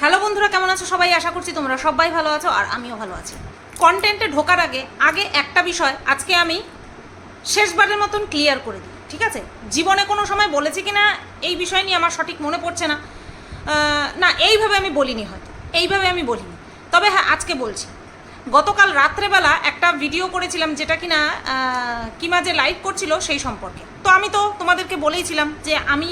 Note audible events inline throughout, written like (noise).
Hello বন্ধুরা, কেমন আছো? সবাই আশা করছি তোমরা সবাই ভালো আছো আর আমিও ভালো আছি। কন্টেন্টে ঢোকার আগে আগে একটা বিষয়, আজকে আমি শেষবারের মতন ক্লিয়ার করে দিই, ঠিক আছে? জীবনে কোনো সময় বলেছি কি না এই বিষয় নিয়ে আমার সঠিক মনে পড়ছে না। না, এইভাবে আমি বলিনি হয়তো, এইভাবে আমি বলিনি। তবে হ্যাঁ আজকে বলছি। গতকাল রাত্রেবেলা একটা ভিডিও করেছিলাম যেটা কিনা আহ, কিমা যে লাইভ করছিল সেই সম্পর্কে। তো আমি তো তোমাদেরকে বলেইছিলাম যে আমি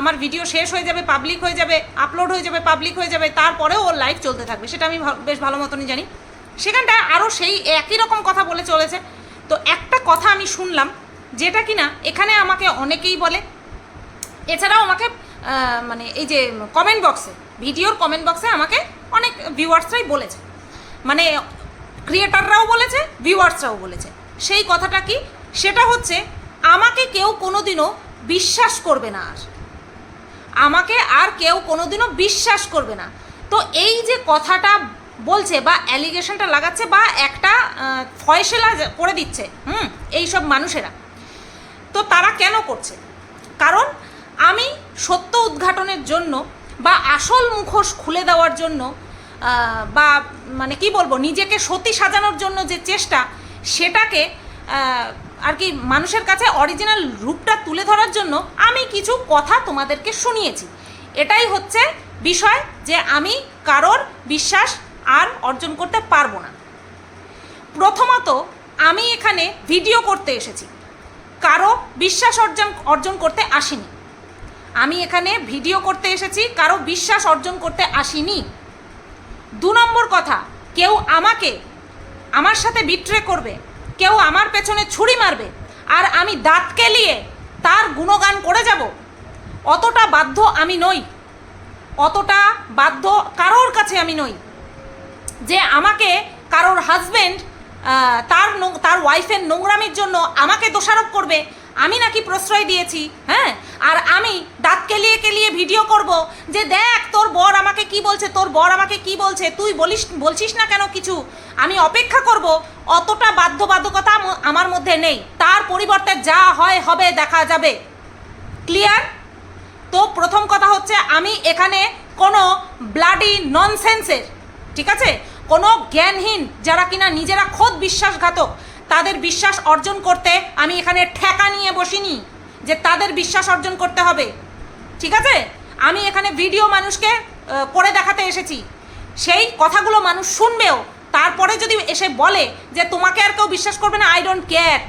আমার ভিডিও শেষ হয়ে যাবে পাবলিক হয়ে যাবে আপলোড হয়ে যাবে পাবলিক হয়ে যাবে তারপরেও ওর লাইভ চলতে থাকবে সেটা আমি বেশ ভালো মতনই জানি। সেখানটায় আরও সেই একই রকম কথা বলে চলেছে। তো একটা কথা আমি শুনলাম যেটা কিনা এখানে আমাকে অনেকেই বলে এছাড়াও আমাকে মানে এই যে কমেন্ট বক্সে ভিডিওর কমেন্ট বক্সে আমাকে অনেক ভিউয়ার্সরাই বলেছে। মানে ক্রিয়েটাররাও বলেছে ভিউয়ার্সরাও বলেছে। সেই কথাটা কি? সেটা হচ্ছে, আমাকে কেউ কোনোদিনও বিশ্বাস করবে না আর। আমাকে আর কেউ কোনোদিনও বিশ্বাস করবে না। তো এই যে কথাটা বলছে বা অ্যালিগেশনটা লাগাচ্ছে বা একটা ফয়সলা করে দিচ্ছে, হুম, এইসব মানুষেরা, তো তারা কেন করছে? কারণ আমি সত্য উদ্ঘাটনের জন্য বা আসল মুখোশ খুলে দেওয়ার জন্য বা মানে কি বলব, নিজেকে সতী সাজানোর জন্য যে চেষ্টা, সেটাকে আর কি মানুষের কাছে অরিজিনাল রূপটা তুলে ধরার জন্য আমি কিছু কথা তোমাদেরকে শুনিয়েছি। এটাই হচ্ছে বিষয় যে আমি কারোর বিশ্বাস আর অর্জন করতে পারব না। প্রথমত, আমি এখানে ভিডিও করতে এসেছি। কারও বিশ্বাস অর্জন অর্জন করতে আসিনি। আমি এখানে ভিডিও করতে এসেছি, কারও বিশ্বাস অর্জন করতে আসিনি। দু নম্বর কথা, কেউ আমাকে আমার সাথে বিট্রে করবে, কেউ আমার পেছনে ছুরি মারবে, আর আমি দাঁত কেলিয়ে তার গুণগান করে যাব, অতটা বাধ্য আমি নই, অতটা বাধ্য কারোর কাছে আমি নই। যে আমাকে কারোর হাজব্যান্ড তার তার ওয়াইফের নোংরামির জন্য আমাকে দোষারোপ করবে, আমি নাকি প্রশ্রয় দিয়েছি হ্যাঁ? আর আমি দাঁত কেলিয়ে কেলিয়ে ভিডিও করব যে, দেখ, তোর বর আমাকে কি বলছে? তোর বর আমাকে কি বলছে? তুই বলিস, বলছিস না কেন কিছু? আমি অপেক্ষা করব, অতটা বাধ্যবাধকতা আমার মধ্যে নেই। তার পরিবর্তে যা হয় হবে, দেখা যাবে। ক্লিয়ার তো প্রথম কথা হচ্ছে, আমি এখানে কোনো ব্লাডি ননসেন্সের ঠিক আছে? কোনো জ্ঞানহীন, যারা কিনা নিজেরা খোদ বিশ্বাসঘাতক, তাদের বিশ্বাস অর্জন করতে আমি এখানে ঠেকা নিয়ে বসিনি যে তাদের বিশ্বাস অর্জন করতে হবে। ঠিক আছে? আমি এখানে ভিডিও মানুষকে করে দেখাতে এসেছি। সেই কথাগুলো মানুষ শুনবেও, তারপরে যদি এসে বলে যে তোমাকে আর কেউ বিশ্বাস করবে না আই ডোন্ট কেয়ার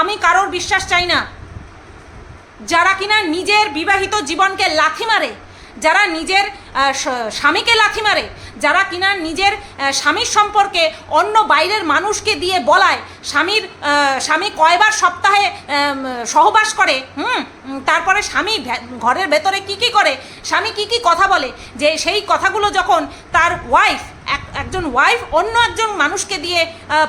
আমি কারোর বিশ্বাস চাই না। যারা কিনা নিজের বিবাহিত জীবনকে লাথি মারে যারা নিজের স্বামীকে লাথি মারে, যারা কিনা নিজের স্বামীর সম্পর্কে অন্য বাইরের মানুষকে দিয়ে বলায়, স্বামীর স্বামী কয়বার সপ্তাহে সহবাস করে, হুম তারপরে স্বামী ঘরের ভেতরে কি কি করে, স্বামী কি কি কথা বলে, যে সেই কথাগুলো যখন তার ওয়াইফ একজন ওয়াইফ অন্য একজন মানুষকে দিয়ে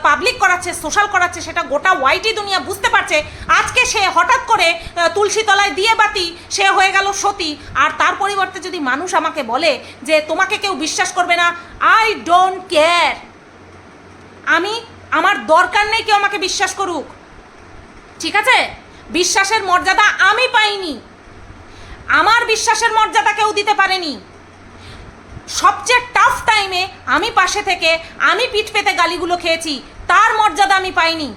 পাবলিক করাচ্ছে সোশ্যাল করাচ্ছে সেটা গোটা ওয়াইটি দুনিয়া বুঝতে পারছে। আজকে সে হঠাৎ করে আহ, তুলসী তলায় দিয়ে বাতি সে হয়ে গেল সতী। আর তার পরিবর্তে যদি মানুষ আমাকে বলে যে তোমাকে কেউ বিশ্বাস করবে না আই ডোন্ট কেয়ার আমি আমার দরকার নেই কেউ আমাকে বিশ্বাস করুক। ঠিক আছে? বিশ্বাসের মর্যাদা আমি পাইনি। আমার বিশ্বাসের মর্যাদা কেউ দিতে পারেনি। সবচেয়ে টাফ টাইমে আমি পাশে থেকে আমি পিঠ পেতে গালিগুলো খেয়েছি, তার মর্যাদা আমি পাইনি।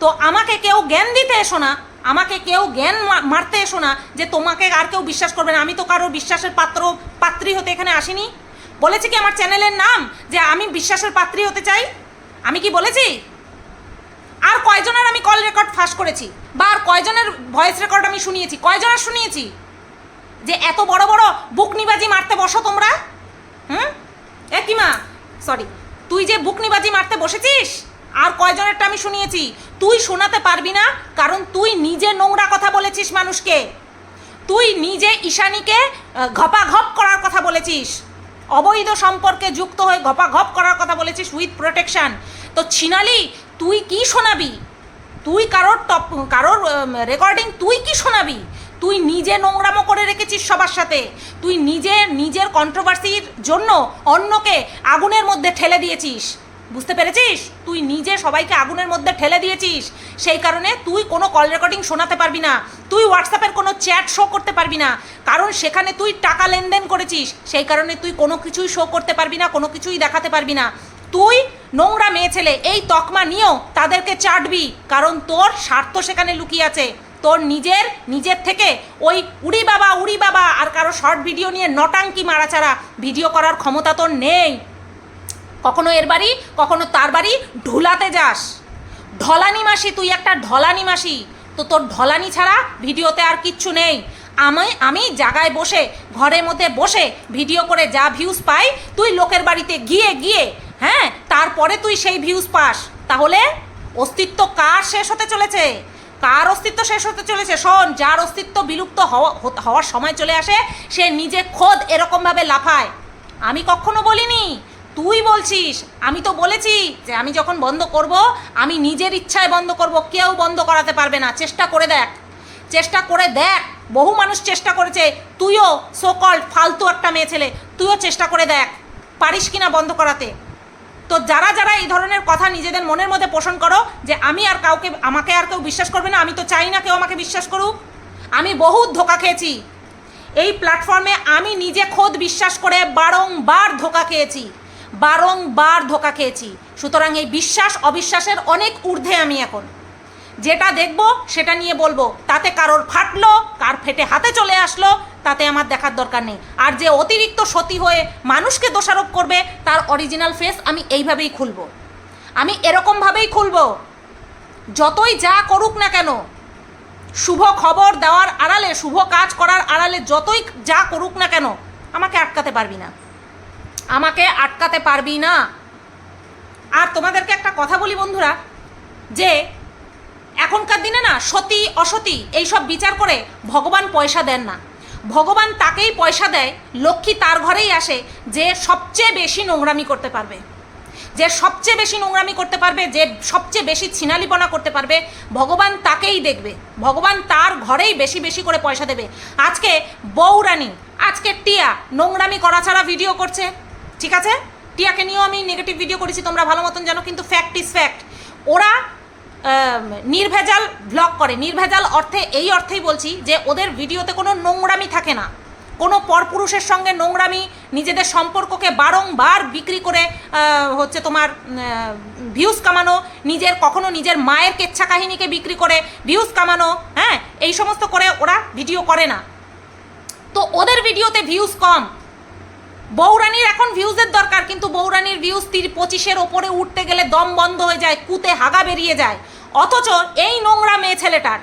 তো আমাকে কেউ জ্ঞান দিতে এসো না, আমাকে কেউ জ্ঞান মারতে এসো না যে তোমাকে আর কেউ বিশ্বাস করবে না। আমি তো কারও বিশ্বাসের পাত্র, পাত্রী হতে এখানে আসিনি। বলেছি কি আমার চ্যানেলের নাম যে আমি বিশ্বাসের পাত্রী হতে চাই? আমি কি বলেছি? আর কয়জনের আমি কল রেকর্ড ফাঁস করেছি? বা আর কয়জনের ভয়েস রেকর্ড আমি শুনিয়েছি? কয়জনের শুনিয়েছি? যে এত বড় বড় বুকনিবাজি মারতে বসো তোমরা? হুম? এ কিমা সরি তুই যে বুকনিবাজি মারতে বসেছিস, আর কয়জনেরটা আমি শুনিয়েছি, তুই শোনাতে পারবি না, কারণ তুই নিজে নোংরা কথা বলেছিস মানুষকে। তুই নিজে ঈশানীকে ঘপাঘপ করার কথা বলেছিস। অবৈধ সম্পর্কে যুক্ত হয়ে ঘপাঘপ করার কথা বলেছিস উইথ প্রোটেকশন তো ছিনালি, তুই কি শোনাবি? তুই কারোর টপ কারোর রেকর্ডিং তুই কি শোনাবি? তুই নিজে নোংরামো করে রেখেছিস সবার সাথে। তুই নিজে নিজের কন্ট্রোভার্সির জন্য অন্যকে আগুনের মধ্যে ঠেলে দিয়েছিস। বুঝতে পেরেছিস? তুই নিজে সবাইকে আগুনের মধ্যে ঠেলে দিয়েছিস। সেই কারণে তুই কোনো কল রেকর্ডিং শোনাতে পারবি না। তুই হোয়াটসঅ্যাপের কোনো চ্যাট শো করতে পারবি না। কারণ সেখানে তুই টাকা লেনদেন করেছিস। সেই কারণে তুই কোনো কিছুই শো করতে পারবি না, কোনো কিছুই দেখাতে পারবি না। তুই নোংরা মেয়ে ছেলে, এই তকমা নিয়েও তাদেরকে চাটবি। কারণ তোর স্বার্থ সেখানে লুকিয়ে আছে। তোর নিজের নিজের থেকে ওই উড়ি বাবা উড়ি বাবা আর কারও শর্ট ভিডিও নিয়ে নটাঙ্কি মারাচারা ভিডিও করার ক্ষমতা তোর নেই। কখনো এর বাড়ি, কখনো তার বাড়ি ঢুলাতে যাস। ঢলানি মাসি, তুই একটা ঢলানি মাসি। তো তোর ঢলানি ছাড়া ভিডিওতে আর কিচ্ছু নেই। আমি আমি জায়গায় বসে, ঘরের মধ্যে বসে ভিডিও করে যা ভিউজ পাই, তুই লোকের বাড়িতে গিয়ে গিয়ে হ্যাঁ তারপরে তুই সেই ভিউজ পাস। তাহলে অস্তিত্ব কার শেষ হতে চলেছে? কার অস্তিত্ব শেষ হতে চলেছে? শোন, যার অস্তিত্ব বিলুপ্ত হওয়ার সময় চলে আসে, সে নিজে খোদ এরকমভাবে লাফায়। আমি কখনো বলিনি। তুই বলছিস, আমি তো বলেছি যে আমি যখন বন্ধ করব, আমি নিজের ইচ্ছায় বন্ধ করব, কেউ বন্ধ করাতে পারবে না। চেষ্টা করে দেখ। চেষ্টা করে দেখ। বহু মানুষ চেষ্টা করেছে। তুইও সোকল ফালতু একটা মেয়ে ছেলে, তুইও চেষ্টা করে দেখ। পারিস কিনা বন্ধ করাতে? তো যারা যারা এই ধরনের কথা নিজেদের মনের মধ্যে পোষণ করো যে আমি আর কাউকে, আমাকে আর কেউ বিশ্বাস করবে না, আমি তো চাই না কেউ আমাকে বিশ্বাস করুক। আমি বহুত ধোকা খেয়েছি। এই প্ল্যাটফর্মে আমি নিজে খোদ বিশ্বাস করে বারংবার ধোকা খেয়েছি। বারংবার ধোকা খেয়েছি। সুতরাং এই বিশ্বাস, অবিশ্বাসের অনেক ঊর্ধ্বে আমি এখন। যেটা দেখব, সেটা নিয়ে বলব। তাতে কারোর ফাটলো, কার ফেটে হাতে চলে আসলো, তাতে আমার দেখার দরকার নেই। আর যে অতিরিক্ত সতী হয়ে মানুষকে দোষারোপ করবে, তার অরিজিনাল ফেস আমি এইভাবেই খুলব। আমি এরকমভাবেই খুলব। যতই যা করুক না কেন, শুভ খবর দেওয়ার আড়ালে, শুভ কাজ করার আড়ালে যতই যা করুক না কেন, আমাকে আটকাতে পারবি না। আমাকে আটকাতে পারবি না। আর তোমাদেরকে একটা কথা বলি বন্ধুরা, যে এখনকার দিনে না সতী, অসতী এইসব বিচার করে ভগবান পয়সা দেন না। ভগবান তাকেই পয়সা দেয়, লক্ষ্মী তার ঘরেই আসে যে সবচেয়ে বেশি নোংরামি করতে পারবে। যে সবচেয়ে বেশি নোংরামি করতে পারবে, যে সবচেয়ে বেশি ছিনালিপনা করতে পারবে, ভগবান তাকেই দেখবে। ভগবান তার ঘরেই বেশি বেশি করে পয়সা দেবে। আজকে বৌরানী আজকে টিয়া নোংরামি করা ছাড়া ভিডিও করছে। ঠিক আছে? টিয়াকে নিয়েও আমি নেগেটিভ ভিডিও করেছি, তোমরা ভালো মতন জানো, কিন্তু ফ্যাক্ট ইজ ফ্যাক্ট ওরা নির্ভেজাল ব্লগ করে। নির্ভেজাল অর্থে, এই অর্থেই বলছি যে ওদের ভিডিওতে কোনো নোংরামি থাকে না। কোনো পরপুরুষের সঙ্গে নোংরামি, নিজেদের সম্পর্ককে বারংবার বিক্রি করে হচ্ছে তোমার ভিউজ কামানো, নিজের, কখনো নিজের মায়ের কেচ্ছা কাহিনীকে বিক্রি করে ভিউজ কামানো হ্যাঁ? এই সমস্ত করে ওরা ভিডিও করে না। তো ওদের ভিডিওতে ভিউজ কম। বৌরানির এখন ভিউজের দরকার, কিন্তু বৌরানির ভিউজ তির পঁচিশের ওপরে উঠতে গেলে দম বন্ধ হয়ে যায়, কুতে হাগা বেরিয়ে যায়। অথচ এই নোংরা মেয়ে ছেলেটার,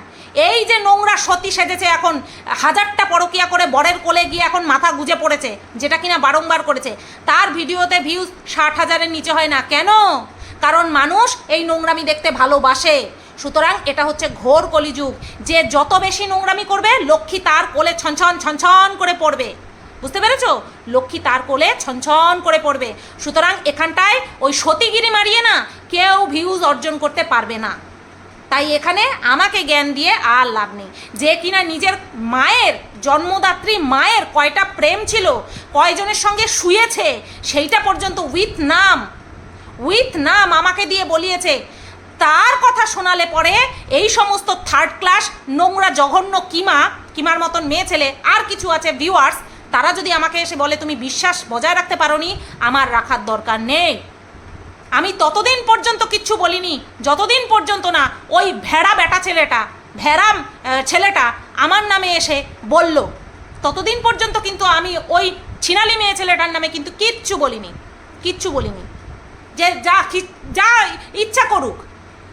এই যে নোংরা সতী সেজেছে এখন, হাজারটা পরকিয়া করে বরের কোলে গিয়ে এখন মাথা গুজে পড়েছে, যেটা কিনা বারংবার করেছে। তার ভিডিওতে ভিউজ ষাট হাজারের নিচে হয় না। কেন? কারণ মানুষ এই নোংরামি দেখতে ভালোবাসে। সুতরাং এটা হচ্ছে ঘোর কলিযুগ। যে যত বেশি নোংরামি করবে, লক্ষ্মী তার কোলে ছনছন ছনছন করে পড়বে। বুঝতে পেরেছ? লক্ষ্মী তার কোলে ছনছন করে পড়বে। সুতরাং এখানটায় ওই সতীগিরি মারিয়ে না কেউ ভিউজ অর্জন করতে পারবে না। তাই এখানে আমাকে জ্ঞান দিয়ে আর লাভ নেই। যে কিনা নিজের মায়ের, জন্মদাত্রী মায়ের কয়টা প্রেম ছিল, কয়জনের সঙ্গে শুয়েছে, সেইটা পর্যন্ত উইথ নাম উইথ নাম আমাকে দিয়ে বলিয়েছে। তার কথা শোনালে পরে এই সমস্ত থার্ড ক্লাস নোংরা জঘন্য কিমা, কিমার মতন মেয়ে ছেলে, আর কিছু আছে ভিউয়ার্স তারা যদি আমাকে এসে বলে তুমি বিশ্বাস বজায় রাখতে পারোনি আমার রাখার দরকার নেই। আমি ততদিন পর্যন্ত কিচ্ছু বলিনি যতদিন পর্যন্ত না ওই ভেড়া বেটা ছেলেটা আহ, ছেলেটা আমার নামে এসে বলল। ততদিন পর্যন্ত কিন্তু আমি ওই ছিনালি মেয়ে ছেলেটার নামে কিন্তু কিচ্ছু বলিনি কিচ্ছু বলিনি। যে যা যা ইচ্ছা করুক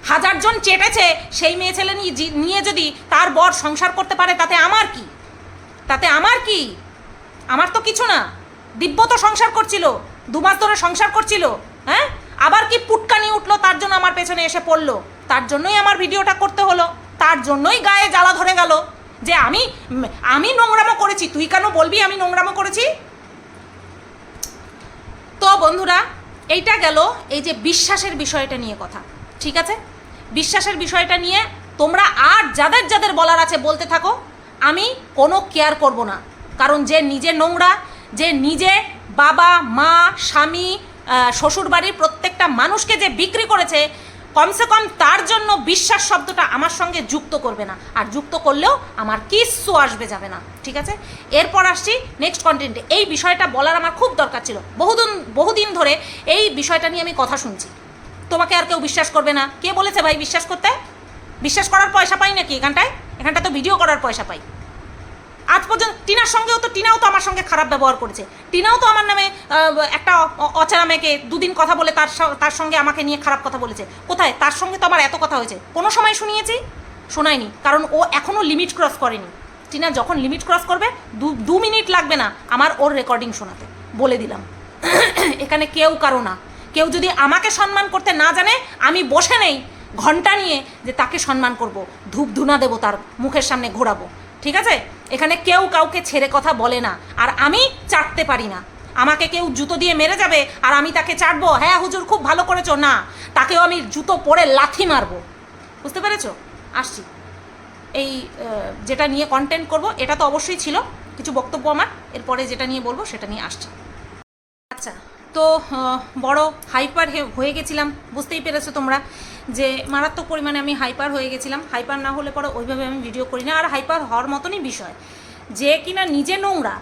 হাজারজন চেটেছে সেই মেয়ে ছেলে নিয়ে যদি তার বর সংসার করতে পারে তাতে আমার কি? তাতে আমার কি? আমার তো কিছু না। দিব্য তো সংসার করছিল দু মাস ধরে সংসার করছিল হ্যাঁ? আবার কি পুটকানি উঠল, তার জন্য আমার পেছনে এসে পড়ল। তার জন্যই আমার ভিডিওটা করতে হলো, তার জন্যই গায়ে জ্বালা ধরে গেল। যে আমি আমি নোংরামো করেছি, তুই কেন বলবি আমি নোংরামো করেছি? তো বন্ধুরা, এইটা গেল এই যে বিশ্বাসের বিষয়টা নিয়ে কথা, ঠিক আছে? বিশ্বাসের বিষয়টা নিয়ে তোমরা আর যাদের যাদের বলার আছে বলতে থাকো, আমি কোনো কেয়ার করব না। কারণ যে নিজে নোংরা, যে নিজে বাবা, মা, স্বামী শ্বশুরবাড়ির প্রত্যেকটা মানুষকে যে বিক্রি করেছে, কমসে কম তার জন্য বিশ্বাস শব্দটা আমার সঙ্গে যুক্ত করবে না। আর যুক্ত করলেও আমার কিচ্ছু আসবে যাবে না। ঠিক আছে? এরপর আসছি নেক্সট কন্টেন্টে এই বিষয়টা বলার আমার খুব দরকার ছিল। বহুদিন বহুদিন ধরে এই বিষয়টা নিয়ে আমি কথা শুনছি। তোমাকে আর কেউ বিশ্বাস করবে না। কে বলেছে ভাই বিশ্বাস করতে? বিশ্বাস করার পয়সা পাই নাকি এখানটায়? এখানটা তো ভিডিও করার পয়সা পাই। আজ পর্যন্ত টিনার সঙ্গেও তো, টিনাও তো আমার সঙ্গে খারাপ ব্যবহার করেছে। টিনাও তো আমার নামে একটা অচেনা মেয়েকে দুদিন কথা বলে তার তার সঙ্গে আমাকে নিয়ে খারাপ কথা বলেছে। কোথায়? তার সঙ্গে তো আমার এত কথা হয়েছে। কোনো সময় শুনিয়েছি? শোনায়নি। কারণ ও এখনও লিমিট ক্রস করেনি। টিনা যখন লিমিট ক্রস করবে, দু দু মিনিট লাগবে না আমার ওর রেকর্ডিং শোনাতে। বলে দিলাম। (clears throat) এখানে কেউ কারও না। কেউ যদি আমাকে সম্মান করতে না জানে, আমি বসে নেই ঘণ্টা নিয়ে যে তাকে সম্মান করব। ধূপ ধুনা দেবো তার মুখের সামনে ঘোরাবো। ঠিক আছে? এখানে কেউ কাউকে ছেড়ে কথা বলে না। আর আমি চাটতে পারি না। আমাকে কেউ জুতো দিয়ে মেরে যাবে আর আমি তাকে চাটবো। হ্যাঁ হুজুর, খুব ভালো করেছ। না, তাকেও আমি জুতো পরে লাথি মারবো। বুঝতে পেরেছ? আসছি। এই যেটা নিয়ে কন্টেন্ট করব, এটা তো অবশ্যই ছিল। কিছু বক্তব্য আমার। এরপরে যেটা নিয়ে বলব, সেটা নিয়ে আসছি। তো বড় হাইপার হয়ে গেছিলাম। বুঝতেই পেরেছ তোমরা যে মারাত্মক পরিমাণে আমি হাইপার হয়ে গেছিলাম। হাইপার না হলে পরে ওইভাবে আমি ভিডিও করি না। আর হাইপার হওয়ার মতনই বিষয়। যে কিনা নিজে নোংরা,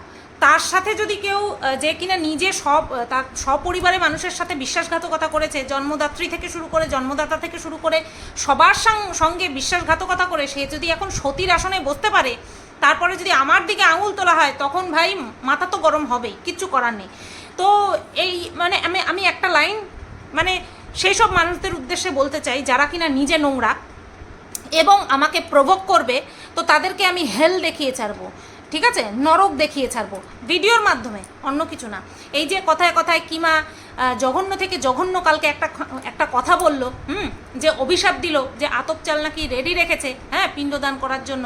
তার সাথে যদি কেউ যে কিনা নিজে সব তার সপরিবারে মানুষের সাথে বিশ্বাসঘাতকতা করেছে, জন্মদাত্রী থেকে শুরু করে, জন্মদাতা থেকে শুরু করে সবার সঙ্গে বিশ্বাসঘাতকতা করে, সে যদি এখন সতীর আসনে বসতে পারে, তারপরে যদি আমার দিকে আঙুল তোলা হয়, তখন ভাই মাথা তো গরম হবেই, কিচ্ছু করার নেই। তো এই মানে আমি আমি একটা লাইন মানে সেই সব মানুষদের উদ্দেশ্যে বলতে চাই, যারা কিনা নিজে নোংরা এবং আমাকে প্রভোগ করবে, তো তাদেরকে আমি হেল দেখিয়ে ছাড়বো, ঠিক আছে? নরক দেখিয়ে ছাড়বো, ভিডিওর মাধ্যমে, অন্য কিছু না। এই যে কথায় কথায় কিমা জঘন্য থেকে জঘন্য কালকে একটা একটা কথা বলল, হুম? যে অভিশাপ দিল, যে আতপ চাল নাকি রেডি রেখেছে হ্যাঁ পিণ্ডদান করার জন্য।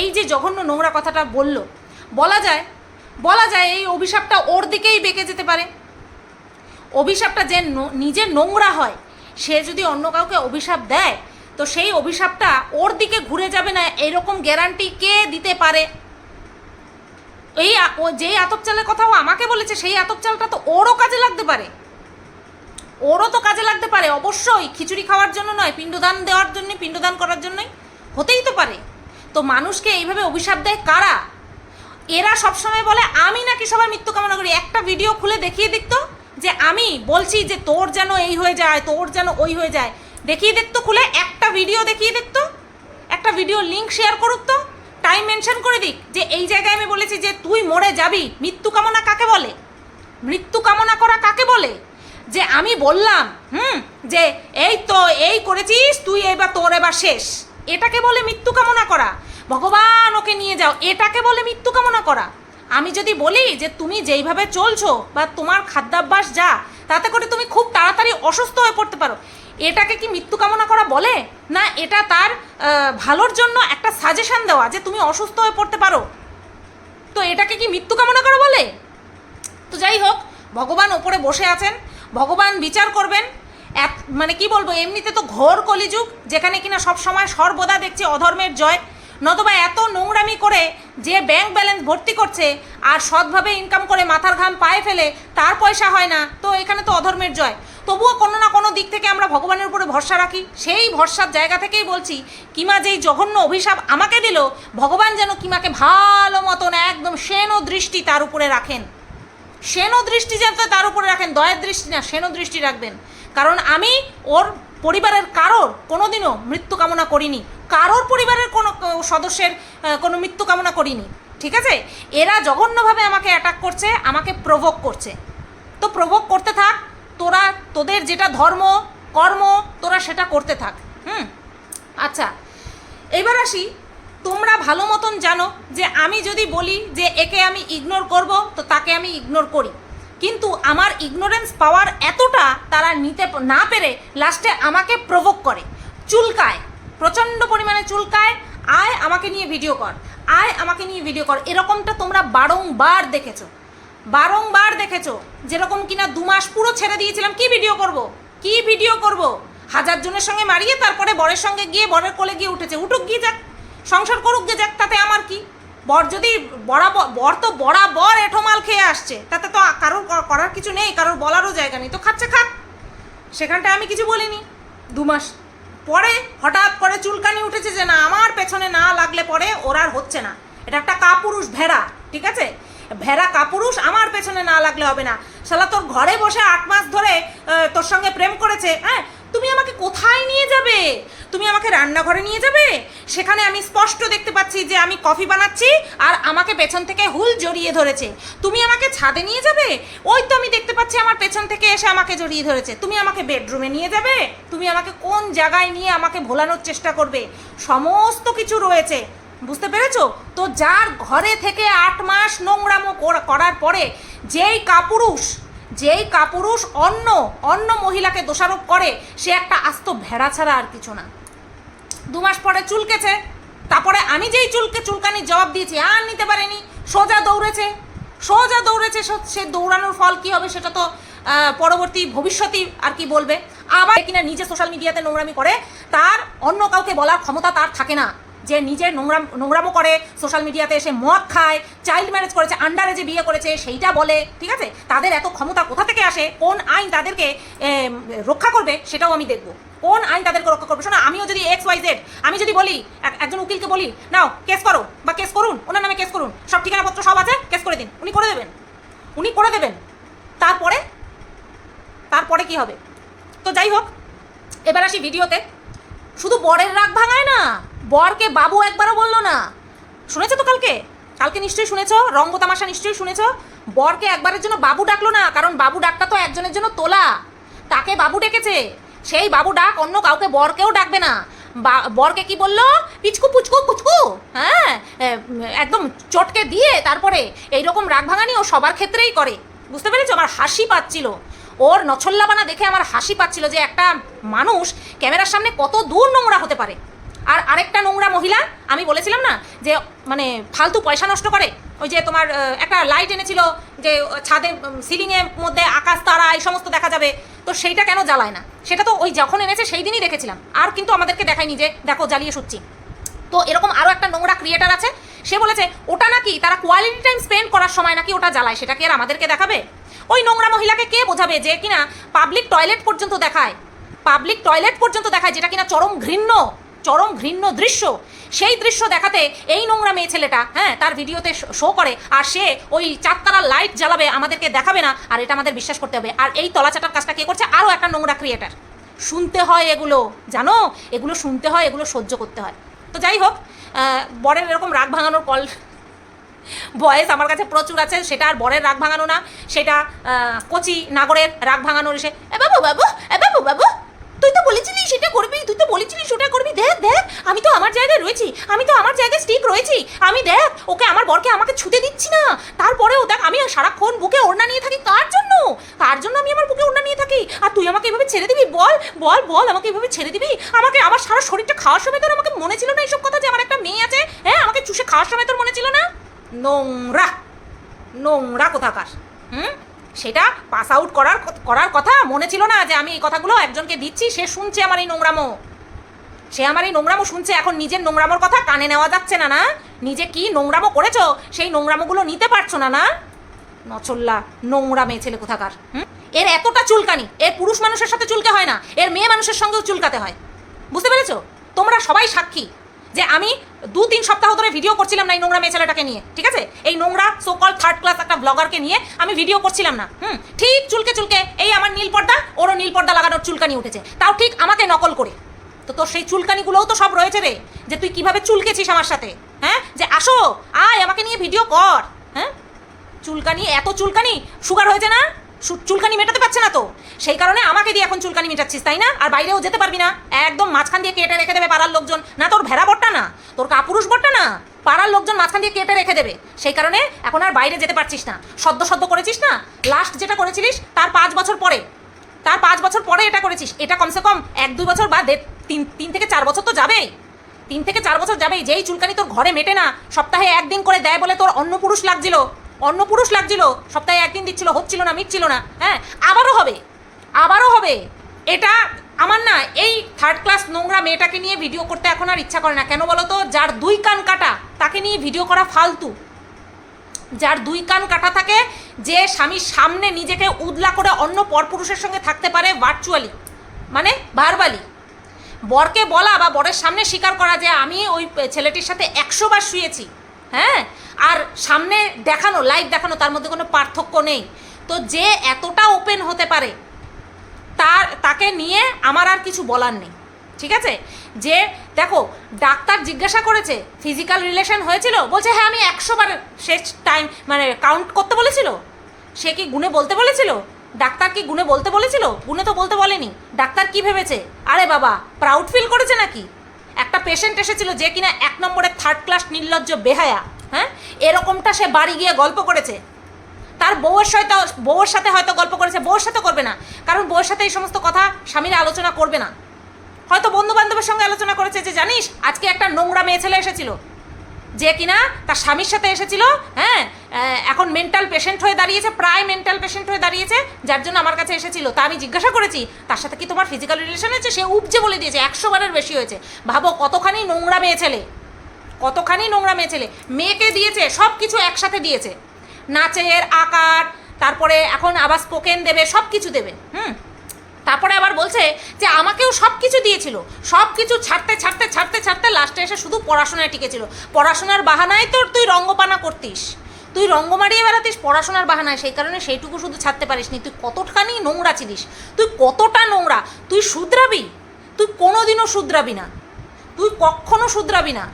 এই যে জঘন্য নোংরা কথাটা বলল, বলা যায় বলা যায় এই অভিশাপটা ওর দিকেই বেঁকে যেতে পারে। অভিশাপটা যে নিজে নোংরা হয়, সে যদি অন্য কাউকে অভিশাপ দেয়, তো সেই অভিশাপটা ওর দিকে ঘুরে যাবে না, এরকম গ্যারান্টি কে দিতে পারে? এই ও যেই আতপ চালের কথা ও আমাকে বলেছে, সেই আতপ চালটা তো ওরও কাজে লাগতে পারে। ওরও তো কাজে লাগতে পারে, অবশ্যই। খিচুড়ি খাওয়ার জন্য নয়, পিণ্ডদান দেওয়ার জন্য পিণ্ডদান করার জন্যই হতেই তো পারে। তো মানুষকে এইভাবে অভিশাপ দেয় কারা? এরা সবসময় বলে, আমি নাকি সবার মৃত্যু কামনা করি। একটা ভিডিও খুলে দেখিয়ে দেখতো যে, আমি বলছি যে, তোর যেন এই হয়ে যায়, তোর যেন ওই হয়ে যায়। দেখিয়ে দেখতো খুলে, একটা ভিডিও দেখিয়ে দেখতো, একটা ভিডিও লিঙ্ক শেয়ার করুক তো টাইম মেনশন করে দিক যে, এই জায়গায় আমি বলেছি যে, তুই মরে যাবি। মৃত্যু কামনা কাকে বলে? মৃত্যু কামনা করা কাকে বলে? যে, আমি বললাম, হুম, যে, এই তো, এই করেছিস, তুই এবার তোর এবার শেষ। এটাকে বলে মৃত্যু কামনা করা। ভগবান, ওকে নিয়ে যাও। এটাকে বলে মৃত্যু কামনা করা। আমি যদি বলি যে তুমি যেইভাবে চলছো বা তোমার খাদ্যাভ্যাস যা, তাতে করে তুমি খুব তাড়াতাড়ি অসুস্থ হয়ে পড়তে পারো। এটাকে কি মৃত্যু কামনা করা বলে? না, এটা তার ভালোর জন্য একটা সাজেশন দেওয়া যে তুমি অসুস্থ হয়ে পড়তে পারো। তো এটাকে কি মৃত্যু কামনা করা বলে? তো যাই হোক, ভগবান ওপরে বসে আছেন, ভগবান বিচার করবেন। এক মানে কি বলব, এমনিতে তো ঘোর কলিযুগ, যেখানে কিনা সব সময় সর্বদা দেখছি অধর্মের জয়। নতবা এত নোংরামি করে যে ব্যাংক ব্যালেন্স ভর্তি করছে আর সৎভাবে ইনকাম করে মাথার ঘাম পায়ে ফেলে, তার পয়সা হয় না। তো এখানে তো অধর্মের জয়। তবুও কোনো না কোনো দিক থেকে আমরা ভগবানের উপরে ভরসা রাখি। সেই ভরসার জায়গা থেকেই বলছি, কিমা যেই জঘন্য অভিশাপ আমাকে দিল, ভগবান যেন কিমাকে ভালো মতন একদম সেন দৃষ্টি তার উপরে রাখেন। সেনও দৃষ্টি যেন তার উপরে রাখেন, দয়ের দৃষ্টি না সেনও দৃষ্টি রাখবেন। কারণ আমি ওর পরিবারের কারোর কোনোদিনও মৃত্যু কামনা করিনি। কারোর পরিবারের কোনো সদস্যের কোনো মৃত্যু কামনা করিনি। ঠিক আছে? এরা জঘন্যভাবে আমাকে অ্যাটাক করছে, আমাকে প্রভোগ করছে। তো প্রভোগ করতে থাক, তোরা, তোদের যেটা ধর্ম, কর্ম, তোরা সেটা করতে থাক। হুম? আচ্ছা এবার আসি, তোমরা ভালো মতন জানো যে আমি যদি বলি যে একে আমি ইগনোর করব, তো তাকে আমি ইগনোর করি। কিন্তু আমার ইগনোরেন্স পাওয়ার এতটা তারা নিতে না পেরে লাস্টে আমাকে প্রভোগ করে। চুলকায়। প্রচণ্ড পরিমাণে চুলকায়। আয় আমাকে নিয়ে ভিডিও কর। আয় আমাকে নিয়ে ভিডিও কর। এরকমটা তোমরা বারংবার দেখেছ। বারংবার দেখেছ যেরকম কিনা দু মাস পুরো ছেড়ে দিয়েছিলাম। কি ভিডিও করব? কি ভিডিও করব? হাজার জনের সঙ্গে মারিয়ে তারপরে বরের সঙ্গে গিয়ে বরের কোলে গিয়ে উঠেছে। উঠুক গিয়ে যাক। সংসার করুক গিয়ে যাক। তাতে আমার কি? বর যদি বরাবর বর তো বরাবর এঠোমাল খেয়ে আসছে, তাতে তো কারোর করার কিছু নেই, কারোর বলারও জায়গা নেই, তো খাচ্ছে খাক। সেখানটায় আমি কিছু বলিনি। দু মাস পরে হঠাৎ করে চুলকানি উঠেছে যে না, আমার পেছনে না লাগলে পরে ওর আর হচ্ছে না। এটা একটা কাপুরুষ ভেড়া, ঠিক আছে? ভেড়া কাপুরুষ, আমার পেছনে না লাগলে হবে না। শালা তোর ঘরে বসে আট মাস ধরে তোর সঙ্গে প্রেম করেছে হ্যাঁ? তুমি আমাকে কোথায় নিয়ে যাবে? তুমি আমাকে রান্নাঘরে নিয়ে যাবে? সেখানে আমি স্পষ্ট দেখতে পাচ্ছি যে আমি কফি বানাচ্ছি আর আমাকে পেছন থেকে হুল জড়িয়ে ধরেছে। তুমি আমাকে ছাদে নিয়ে যাবে? ওই তো আমি দেখতে পাচ্ছি আমার পেছন থেকে এসে আমাকে জড়িয়ে ধরেছে। তুমি আমাকে বেডরুমে নিয়ে যাবে? তুমি আমাকে কোন জায়গায় নিয়ে আমাকে ভোলানোর চেষ্টা করবে? সমস্ত কিছু রয়েছে। বুঝতে পেরেছ? তো যার ঘরে থেকে আট মাস নোংরামো কর- করার পরে যেই কাপুরুষ যেই কাপুরুষ অন্য অন্য মহিলাকে দোষারোপ করে, সে একটা আস্ত ভেড়া ছাড়া আর কিছু না। দু মাস পরে চুলকেছে, তারপরে আমি যেই চুলকে, চুলকানির জবাব দিয়েছি, আর নিতে পারেনি, সোজা দৌড়েছে। সোজা দৌড়েছে, সো- দৌড়ানোর ফল কি হবে সেটা তো পরবর্তী ভবিষ্যতই আর কি বলবে। আবার কিনা নিজে সোশ্যাল মিডিয়াতে নোংরামি করে, তার অন্য কাউকে বলার ক্ষমতা তার থাকে না। যে নিজে নোংরাম নোংরামো করে সোশ্যাল মিডিয়াতে এসে মদ খায় চাইল্ড ম্যারেজ করেছে আন্ডারে যে বিয়ে করেছে, সেইটা বলে, ঠিক আছে? তাদের এত ক্ষমতা কোথা থেকে আসে? কোন আইন তাদেরকে রক্ষা করবে সেটাও আমি দেখব। কোন আইন তাদেরকে রক্ষা করবে? শোনা, আমিও যদি এক্স ওয়াই জেড আমি যদি বলি, এক- একজন উকিলকে বলি, নাও কেস করো বা কেস করুন, ওনার নামে কেস করুন, সব ঠিকানাপত্র সব আছে কেস করে দিন। উনি করে দেবেন। উনি করে দেবেন। তারপরে তারপরে কি হবে? তো যাই হোক, এবার আসি ভিডিওতে শুধু বরের রাগ ভাঙায় না, বরকে বাবু একবারও বলল না। শুনেছো তো কালকে? কালকে নিশ্চয়ই শুনেছো রঙ্গ তামাশা নিশ্চয়ই শুনেছো? বরকে একবারের জন্য বাবু ডাকলো না, কারণ বাবু ডাকটা তো একজনের জন্য তোলা। তাকে বাবু ডেকেছে, সেই বাবু ডাক অন্য কাউকে বরকেও ডাকবে না। বরকে কি বলল? পিচকু, পুচকু কুচকু হ্যাঁ একদম চটকে দিয়ে তারপরে এইরকম রাগ ভাঙানি ও সবার ক্ষেত্রেই করে। বুঝতে পেরেছ? আমার হাসি পাচ্ছিল। ওর নছল্লাবানা দেখে আমার হাসি পাচ্ছিল যে একটা মানুষ ক্যামেরার সামনে কত দূর নোংরা হতে পারে। আর আরেকটা নোংরা মহিলা, আমি বলেছিলাম না যে মানে ফালতু পয়সা নষ্ট করে, ওই যে তোমার একটা লাইট এনেছিল যে ছাদে সিলিংয়ের মধ্যে আকাশ, তারা, এই সমস্ত দেখা যাবে। তো সেইটা কেন জ্বালায় না? সেটা তো ওই যখন এনেছে সেই দিনই দেখেছিলাম। আর কিন্তু আমাদেরকে দেখায়নি যে, দেখো, জ্বালিয়ে শুচ্ছি। তো এরকম আরও একটা নোংরা ক্রিয়েটার আছে। সে বলেছে, ওটা নাকি তারা কোয়ালিটি টাইম স্পেন্ড করার সময় নাকি ওটা জ্বালায়, সেটা কি আর আমাদেরকে দেখাবে? ওই নোংরা মহিলাকে কে বোঝাবে যে কিনা পাবলিক টয়লেট পর্যন্ত দেখায়? পাবলিক টয়লেট পর্যন্ত দেখায় যেটা কিনা চরম ঘৃণ্য চরম ঘৃণ্য দৃশ্য। সেই দৃশ্য দেখাতে এই নোংরা মেয়ে ছেলেটা হ্যাঁ তার ভিডিওতে শো করে আর সে ওই চারতারা লাইট জ্বালাবে, আমাদেরকে দেখাবে না, আর এটা আমাদের বিশ্বাস করতে হবে। আর এই তলাচাটার কাজটা কে করছে? আরও একটা নোংরা ক্রিয়েটার শুনতে হয় এগুলো, জানো? এগুলো শুনতে হয়, এগুলো সহ্য করতে হয়। তো যাই হোক বরের এরকম রাগ ভাঙানোর কল বয়েস আমার কাছে প্রচুর আছে, সেটা আর বরের রাগ ভাঙানো না, সেটা কচি নাগরের রাগ ভাঙানোর এসে এ বাবু বাবু, এ বাবু বাবু, তুই তো বলেছিলি সেটা করবি, তুই তো বলেছিলি সেটা করবি, দেখ দেখ, আমি তো আমার জায়গায় রয়েছি, আমি তো আমার জায়গায় স্টিক রয়েছি, আমি দেখ, ওকে আমার বরকে আমাকে ছুতে দিচ্ছি না, তারপরেও দেখ, আমি সারাক্ষণ বুকে ওড়না নিয়ে থাকি, কার জন্য? কার জন্য আমি আমার বুকে ওড়না নিয়ে থাকি? আর তুই আমাকে এভাবে ছেড়ে দিবি? বল বল বল, আমাকে এভাবে ছেড়ে দিবি? আমাকে আমার সারা শরীরটা খাওয়ার সময় তোর আমাকে মনে ছিল না এইসব কথা যে আমার একটা মেয়ে আছে? হ্যাঁ আমাকে চুষে খাওয়ার সময় তোর মনে ছিল না? নোংরা নোংরা কোথাকার, হুম? সেটা পাস আউট করার করার কথা মনে ছিল না যে আমি এই কথাগুলো একজনকে দিচ্ছি, সে শুনছে আমার এই নোংরামো। সে আমার এই নোংরামো শুনছে, এখন নিজের নোংরামোর কথা কানে নেওয়া যাচ্ছে না না? নিজে কি নোংরামো করেছ? সেই নোংরামোগুলো নিতে পারছ না না? নচল্লা, নোংরা মেয়ে ছেলে কোথাকার, হুম? এর এতটা চুলকানি, এর পুরুষ মানুষের সাথে চুলকে হয় না, এর মেয়ে মানুষের সঙ্গেও চুলকাতে হয়। বুঝতে পেরেছ? তোমরা সবাই সাক্ষী। যে আমি দু তিন সপ্তাহ ধরে ভিডিও করছিলাম না এই নোংরা মেয়ে ছেলেটাকে নিয়ে, ঠিক আছে? এই নোংরা সোকল থার্ড ক্লাস একটা ব্লগারকে নিয়ে আমি ভিডিও করছিলাম না, হুম? ঠিক চুলকে চুলকে, এই আমার নীল পর্দা, ওরও নীল পর্দা লাগানোর চুলকানি উঠেছে। তাও ঠিক আমাকে নকল করে। তো তোর সেই চুলকানিগুলোও তো সব রয়েছে রে, যে তুই কীভাবে চুলকেছিস আমার সাথে হ্যাঁ? যে আসো, আয়, আমাকে নিয়ে ভিডিও কর হ্যাঁ? চুলকানি, এত চুলকানি সুগার হয়েছে না? চুলকানি মেটাতে পারছে না তো। সেই কারণে আমাকে দিয়ে এখন চুলকানি মেটাচ্ছিস, তাই না? আর বাইরেও যেতে পারবি না। একদম মাঝখান দিয়ে কেটে রেখে দেবে পাড়ার লোকজন। না, তোর ভেড়া বট্টা না, তোর কাপুরুষ বট্টা না, পাড়ার লোকজন মাঝখান দিয়ে কেটে রেখে দেবে। সেই কারণে এখন আর বাইরে যেতে পারছিস না। সদ্য সদ্য করেছিস না? লাস্ট যেটা করেছিলিস, তার পাঁচ বছর পরে। তার পাঁচ বছর পরে এটা করেছিস। এটা কমসে কম এক, দুই বছর বা তিন তিন থেকে চার বছর তো যাবেই। তিন থেকে চার বছর যাবেই। যেই চুলকানি তোর ঘরে মেটে না, সপ্তাহে একদিন করে দেয় বলে তোর অন্য পুরুষ লাগছিল। অন্য পুরুষ লাগছিল, সপ্তাহে একদিন দিচ্ছিল, হচ্ছিল না, মিটছিল না হ্যাঁ? আবারও হবে আবারও হবে। এটা আমার না এই থার্ড ক্লাস নোংরা মেয়েটাকে নিয়ে ভিডিও করতে এখন আর ইচ্ছা করে না। কেন বলো তো? যার দুই কান কাটা, তাকে নিয়ে ভিডিও করা ফালতু। যার দুই কান কাটা থাকে, যে স্বামীর সামনে নিজেকে উদলা করে অন্য পরপুরুষের সঙ্গে থাকতে পারে ভার্চুয়ালি মানে ভারবালি বরকে বলা বা বরের সামনে স্বীকার করা যে আমি ওই ছেলেটির সাথে একশো বার শুয়েছি হ্যাঁ? আর সামনে দেখানো লাইভ দেখানো, তার মধ্যে কোনো পার্থক্য নেই। তো যে এতটা ওপেন হতে পারে, তার, তাকে নিয়ে আমার আর কিছু বলার নেই। ঠিক আছে? যে, দেখো, ডাক্তার জিজ্ঞাসা করেছে ফিজিক্যাল রিলেশন হয়েছিল? বলছে হ্যাঁ আমি একশো বার শেষ টাইম মানে কাউন্ট করতে বলেছিল। সে কি গুনে বলতে বলেছিল? ডাক্তার কি গুনে বলতে বলেছিল? গুনে তো বলতে বলেনি। ডাক্তার কি ভেবেছে? আরে বাবা প্রাউড ফিল করেছে নাকি? একটা পেশেন্ট এসেছিল যে কিনা এক নম্বরের থার্ড ক্লাস নির্লজ্জ বেহায়া হ্যাঁ? এরকমটা সে বাড়ি গিয়ে গল্প করেছে। তার বউয়ের সাথে বউয়ের সাথে হয়তো গল্প করেছে, বউয়ের সাথে করবে না। কারণ বউয়ের সাথে এই সমস্ত কথা স্বামীরা আলোচনা করবে না। হয়তো বন্ধু বান্ধবের সঙ্গে আলোচনা করেছে যে, জানিস, আজকে একটা নোংরা মেয়ে ছেলে এসেছিল। যে কিনা তার স্বামীর সাথে এসেছিল হ্যাঁ এখন মেন্টাল পেশেন্ট হয়ে দাঁড়িয়েছে, প্রায় মেন্টাল পেশেন্ট হয়ে দাঁড়িয়েছে, যার জন্য আমার কাছে এসেছিল। তা আমি জিজ্ঞাসা করেছি, তার সাথে কি তোমার ফিজিক্যাল রিলেশন হয়েছে? সে উপজে বলে দিয়েছে, একশো বারের বেশি হয়েছে। ভাবো কতখানি নোংরা মেয়ে ছেলে, কতখানি নোংরা মেয়ে ছেলে। মেয়েকে দিয়েছে সব কিছু একসাথে দিয়েছে। নাচের আকার, তারপরে এখন আবার স্পোকেন দেবে সব কিছু দেবে, হুম? তারপরে আবার বলছে যে আমাকেও সব কিছু দিয়েছিল। সব কিছু ছাড়তে ছাড়তে ছাড়তে ছাড়তে লাস্টে এসে শুধু পড়াশোনায় টিকেছিল পড়াশোনার বাহানায় তোর তুই রঙ্গপানা করতিস। তুই রঙ্গ মারিয়ে বেড়াতিস, পড়াশোনার বাহানায়। সেই কারণে সেইটুকু শুধু ছাড়তে পারিসনি। তুই কতখানি নোংরা ছিলিস? তুই কতটা নোংরা? তুই শুধরাবি? তুই কোনোদিনও শুধরাবি না। তুই কখনো শুধরাবি না।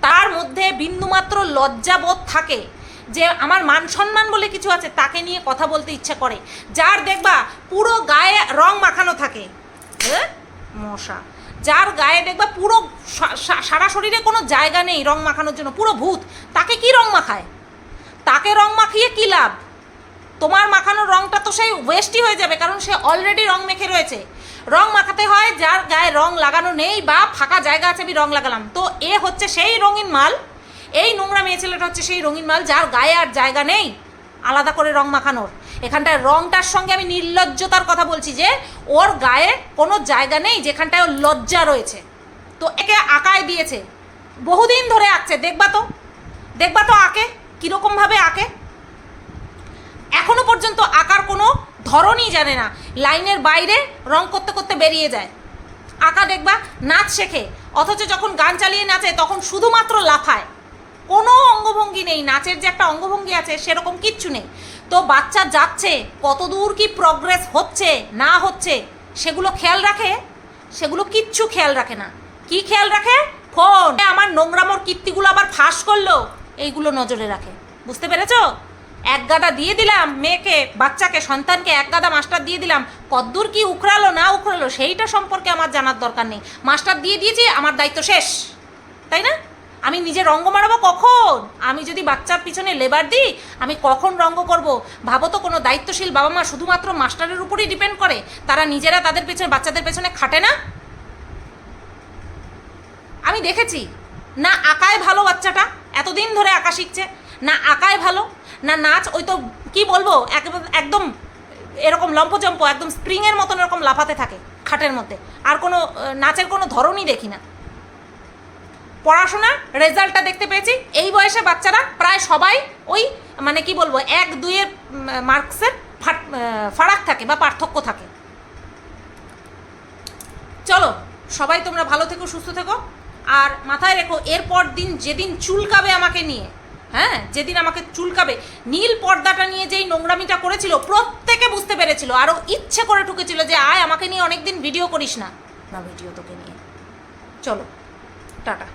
তার মধ্যে বিন্দুমাত্র লজ্জাবোধ থাকে। যে আমার মান সম্মান বলে কিছু আছে, তাকে নিয়ে কথা বলতে ইচ্ছে করে। যার দেখবা পুরো গায়ে রং মাখানো থাকে। হ্যাঁ? মশা। যার গায়ে দেখবা পুরো সারা শরীরে কোনো জায়গা নেই রং মাখানোর জন্য, পুরো ভূত। তাকে কি রং মাখায়? তাকে রং মাখিয়ে কি লাভ? তোমার মাখানোর রংটা তো সেই ওয়েস্টই হয়ে যাবে, কারণ সে অলরেডি রং মেখে রয়েছে। রং মাখাতে হয়, যার গায়ে রং লাগানো নেই বা ফাঁকা জায়গা আছে, আমি রং লাগালাম। তো এ হচ্ছে সেই রঙিন মাল। এই নোংরা মেয়ে ছেলেটা হচ্ছে সেই রঙিন মাল, যার গায়ে আর জায়গা নেই। আলাদা করে রং মাখানোর। এখানটায় রংটার সঙ্গে আমি নির্লজ্জতার কথা বলছি যে, ওর গায়ে কোনো জায়গা নেই, যেখানটায় ওর লজ্জা রয়েছে। তো একে আঁকায় দিয়েছে। বহুদিন ধরে আঁকছে। দেখবা তো। দেখবা তো আঁকে। কীরকমভাবে আঁকে। এখনও পর্যন্ত আঁকার কোনো ধরনই জানে না। লাইনের বাইরে রং করতে করতে বেরিয়ে যায়। আঁকা দেখবা, নাচ শেখে। অথচ যখন গান চালিয়ে নাচে, তখন শুধুমাত্র লাফায়। কোনো অঙ্গভঙ্গি নেই, নাচের যে একটা অঙ্গভঙ্গি আছে সেরকম কিচ্ছু নেই। তো বাচ্চা যাচ্ছে কত দূর কি প্রগ্রেস হচ্ছে, না হচ্ছে, সেগুলো খেয়াল রাখে? সেগুলো কিচ্ছু খেয়াল রাখে না। কি খেয়াল রাখে? ফোন। আমার নোংরামোর কীর্তিগুলো আবার ফাঁস করল, এইগুলো নজরে রাখে। বুঝতে পেরেছ? এক গাদা দিয়ে দিলাম মেয়েকে, বাচ্চাকে, সন্তানকে, এক গাদা মাস্টার দিয়ে দিলাম। কদ্দূর কি উখড়ালো, না উখড়ালো, সেইটা সম্পর্কে আমার জানার দরকার নেই। মাস্টার দিয়ে দিয়েছি, আমার দায়িত্ব শেষ। তাই না? আমি নিজে রঙ্গ মারাবো কখন? আমি যদি বাচ্চার পিছনে লেবার দিই, আমি কখন রঙ্গ করব? ভাবো তো কোনো দায়িত্বশীল বাবা মা শুধুমাত্র মাস্টারের উপরেই ডিপেন্ড করে। তারা নিজেরা তাদের পেছনে, বাচ্চাদের পেছনে খাটে না? আমি দেখেছি। না আঁকায় ভালো বাচ্চাটা, এতদিন ধরে আঁকা শিখছে। না আঁকায় ভালো, না নাচ, ওই তো কি বলব একদম এরকম লম্পচম্প, একদম স্প্রিংয়ের মতন এরকম লাফাতে থাকে খাটের মধ্যে। আর কোনো, নাচের কোনো ধরনই দেখি না। পড়াশোনা, রেজাল্টটা দেখতে পেয়েছি। এই বয়সে বাচ্চারা প্রায় সবাই ওই মানে কি বলব, এক, দুইয়ের মার্কসের ফারাক থাকে বা পার্থক্য থাকে। চলো, সবাই তোমরা ভালো থেকো, সুস্থ থেকো। আর মাথায় রেখো, এরপর দিন যেদিন চুলকাবে আমাকে নিয়ে হ্যাঁ যেদিন আমাকে চুলকাবে, নীল পর্দাটা নিয়ে যেই নোংরামিটা করেছিল, প্রত্যেকে বুঝতে পেরেছিল। আরও ইচ্ছে করে ঠুকেছিল যে, আয়, আমাকে নিয়ে অনেকদিন ভিডিও করিস না। না ভিডিও তোকে নিয়ে। চলো, টাটা।